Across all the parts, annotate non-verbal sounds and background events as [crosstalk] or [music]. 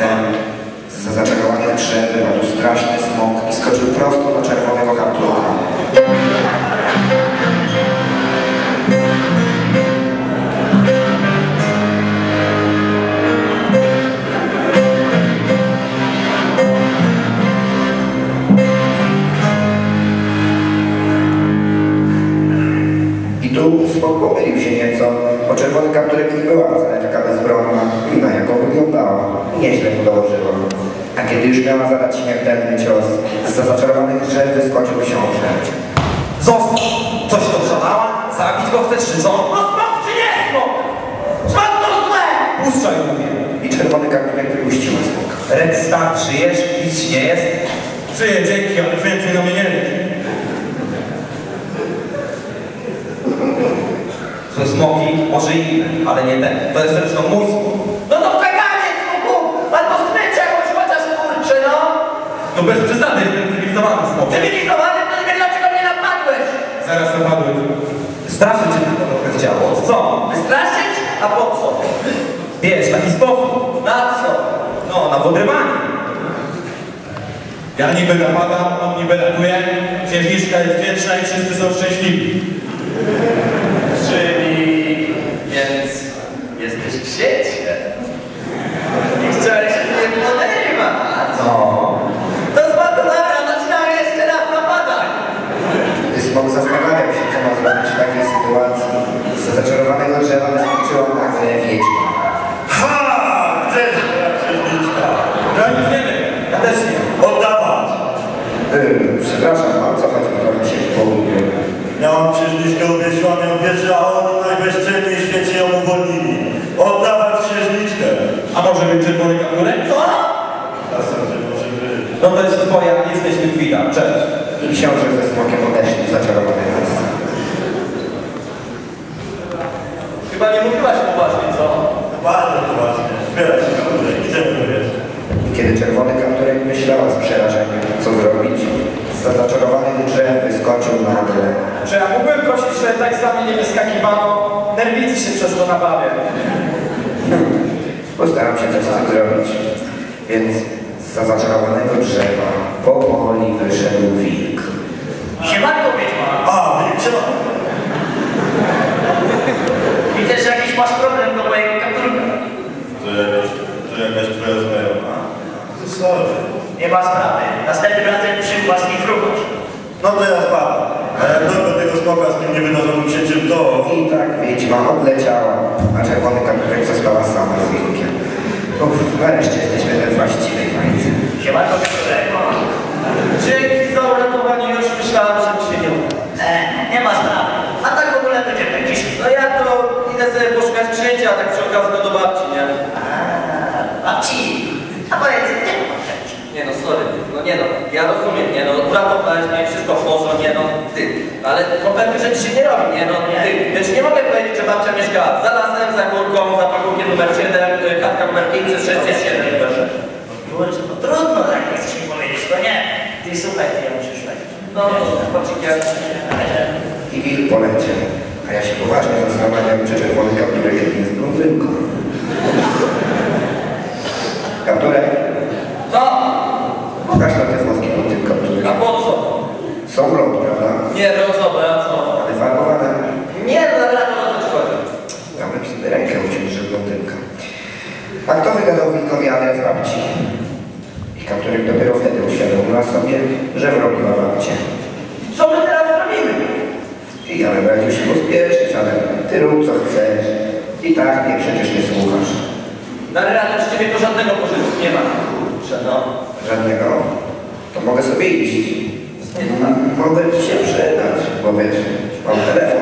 Wtem za zaczarowanych drzew wypadł straszny smok i skoczył prosto na czerwonego kapturka. Śmiertelny cios, z zaczarowanych drzew wyskoczył książę. Zostaw! Coś to szalała? Zabić go chcesz, czy co? No smok czy nie smok? Smok to złe! Puszczaj mówię. I czerwony kapturek wypuścił smoka. Red Star, żyjesz? Nic nie jest? Żyję, dzięki, ale więcej na mnie nie. Są smoki, może inne, ale nie ten. To jest zresztą mój cywilizowany to nie dlaczego mnie napadłeś? Zaraz napadłem. Straszy cię tylko trochę chciało. Co? Wystraszyć? A po co? Wiesz, taki sposób. Na co? No, na podrywanie. Ja niby napadam, on niby ratuje. Księżniczka jest wdzięczna i wszyscy są szczęśliwi. Czyli... Więc... Jesteś księciem. I chciałeś mnie poderwać. No. Księżniczkę uwięzioną w wieży, a oni najbezczelniej w świecie ją uwolnili. Oddawać księżniczkę! A może być czerwony kapturek? Co? Może być. No to jest twoja, jesteśmy kwita. Cześć. I książę ze smokiem odeszli z zaczarowanej las. Chyba nie mówiłaś poważnie, co? Bardzo poważnie. Zbieraj się kapturek, idziemy do wieży. I kiedy czerwony kapturek myślała z przerażeniem, co zrobić, z zaczarowanych drzew wyskoczył nagle. Czy ja mógłbym prosić, że tak za mnie nie wyskakiwano? Nerwicy się przez to nabawię. [laughs] Postaram się coś z tym zrobić. Więc z zaczarowanego drzewa powoli wyszedł wilk. Siemanko wiedźma. A, wiecie? Widzę, że jakiś masz problem do mojego kapturka. To jakaś, to jakaś twoja znajoma? To sorry. Nie ma sprawy. Następnym razem przykład nie. No to. A jak tylko tego smoka z nim nie wydarzono księciem, to... I tak wiedźma odleciała, a czerwony kapturek została sama z wilkiem. Uff, nareszcie jesteśmy we właściwej bańce. Siemanko kapturek. Dzięki za uratowanie, już myślałem, że mi się nie uda. E, nie ma sprawy. A tak w ogóle będzie jakiś... No ja to idę sobie poszukać księcia, a tak przy okazji no do babci, nie? Babci. A powiedz, gdzie poszedł? Nie no, sorry, no nie no, ja rozumiem, nie no, uratowałeś mnie, wszystko w porządku, nie no, ty, ale no pewnych rzeczy się nie robi, nie no, ty, więc nie mogę powiedzieć, że babcia mieszka za lasem, za górką, za pagórkiem numer 7, y, chatka numer 567 numer 6. Kurczę, no trudno tak chcesz mi powiedzieć, to nie. Ty słuchaj, ty ja muszę szukać. No, pocikiem. I wilk poleciał, a ja się poważnie zastanawiam, czy czerwony kapturek jest blondynką. Kapturek, Co? pokaż na te włoski pod tym kapturkiem. A po co? Są blond, prawda? Nie, rozowe, a co? Ale farbowane. Nie, no, dobra, to o co ci chodzi? Dałem sobie rękę uciąć, że blondynka. A kto wygadał wilkowi Anę w babci? I kapturek dopiero wtedy uświadomiła sobie, że wrobiła babcię. Co my teraz robimy? I ja radził się pospieszyć, ale ty rób co chcesz. I tak mnie przecież nie słuchasz. Na radę z ciebie to żadnego pożytku nie ma. Kurczę, no. Żadnego. To mogę sobie iść. Mogę ci się przydać, bo wiesz, mam telefon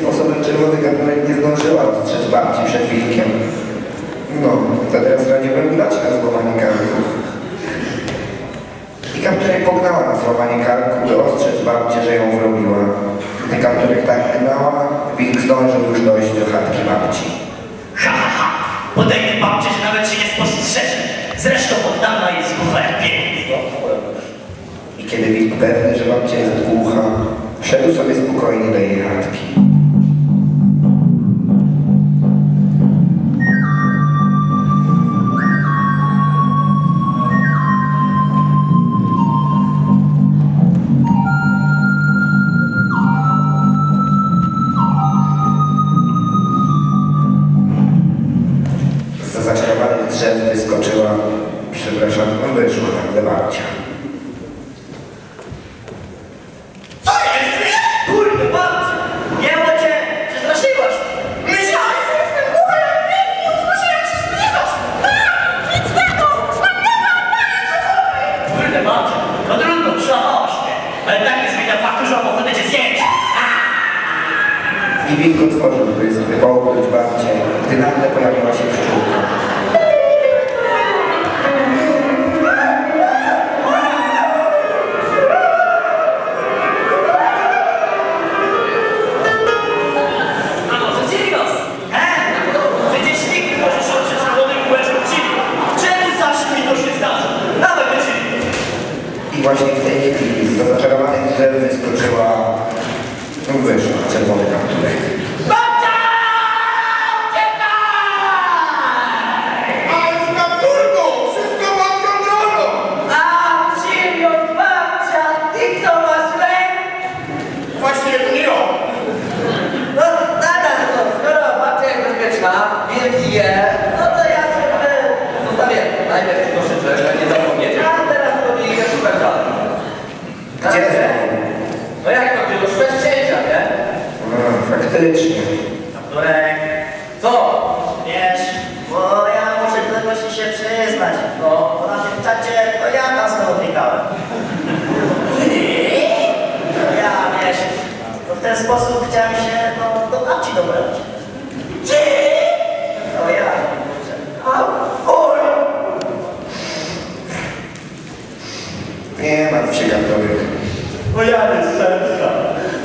sposobem czerwony kapturek nie zdążyła dostrzec babci przed wilkiem. No, to teraz radziłbym dać na złamanie karku. I kapturek pognała na złamanie karku, by ostrzec babcię, że ją wrobiła. Gdy kapturek tak gnała, wilk zdążył już dojść do chatki babci. Ha, ha, ha. Podejmie babcie, że nawet się nie spostrzeże. Zresztą od dawna jest głucha jak pięknie. I kiedy wilk pewny, że babcia jest głucha, szedł sobie spokojnie do jej chatki. Drzew wyskoczyła, przepraszam, wyszła nagle babcia. Co jest? Kurde, babciu! Nie ma cię! Przestraszyłaś! Myślałem, że jestem jak pięknie! Nie usłyszałem się zbliżasz! Nic tego! Kurde, babciu! No trudno. Ale tak nie zmienia faktu, że ochotę cię zjeść! I wilk otworzył pysk, by połknąć babcię, I właśnie w tej chwili z zaczarowanych drzew wyskoczyła, no wyszła, czerwony kapturek. Gdzie Tak, jest nie? No jak to, ty już szukać księcia, nie? A, faktycznie. Kapturek, Co? wiesz, bo ja muszę do ci się przyznać. No. Bo na tym czacie to ja tam znowu wnikałem. No ja, wiesz, to w ten sposób chciałem się no, do babci dobrać. Ty? No ja, kurczę. A, oj! Nie martw się kapturek. No ja jest szczęścia.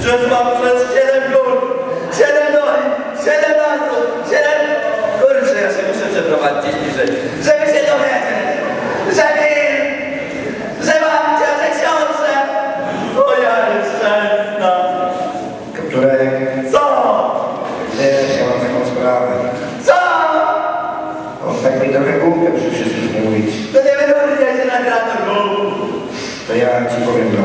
Przez mam przez siedem gór, siedem doli, siedem lasów, siedem... Kurczę, ja się muszę przeprowadzić bliżej. Żeby się dowiedzieć, że Bill, że babcia, że książę. O ja jest szczęścia. Kapturek, Co? wiesz, ja mam taką sprawę. Co? On tak mi trochę głupio przy wszystkich mówić. To nie wyróżnia się na gratę, To ja ci powiem. Dobra.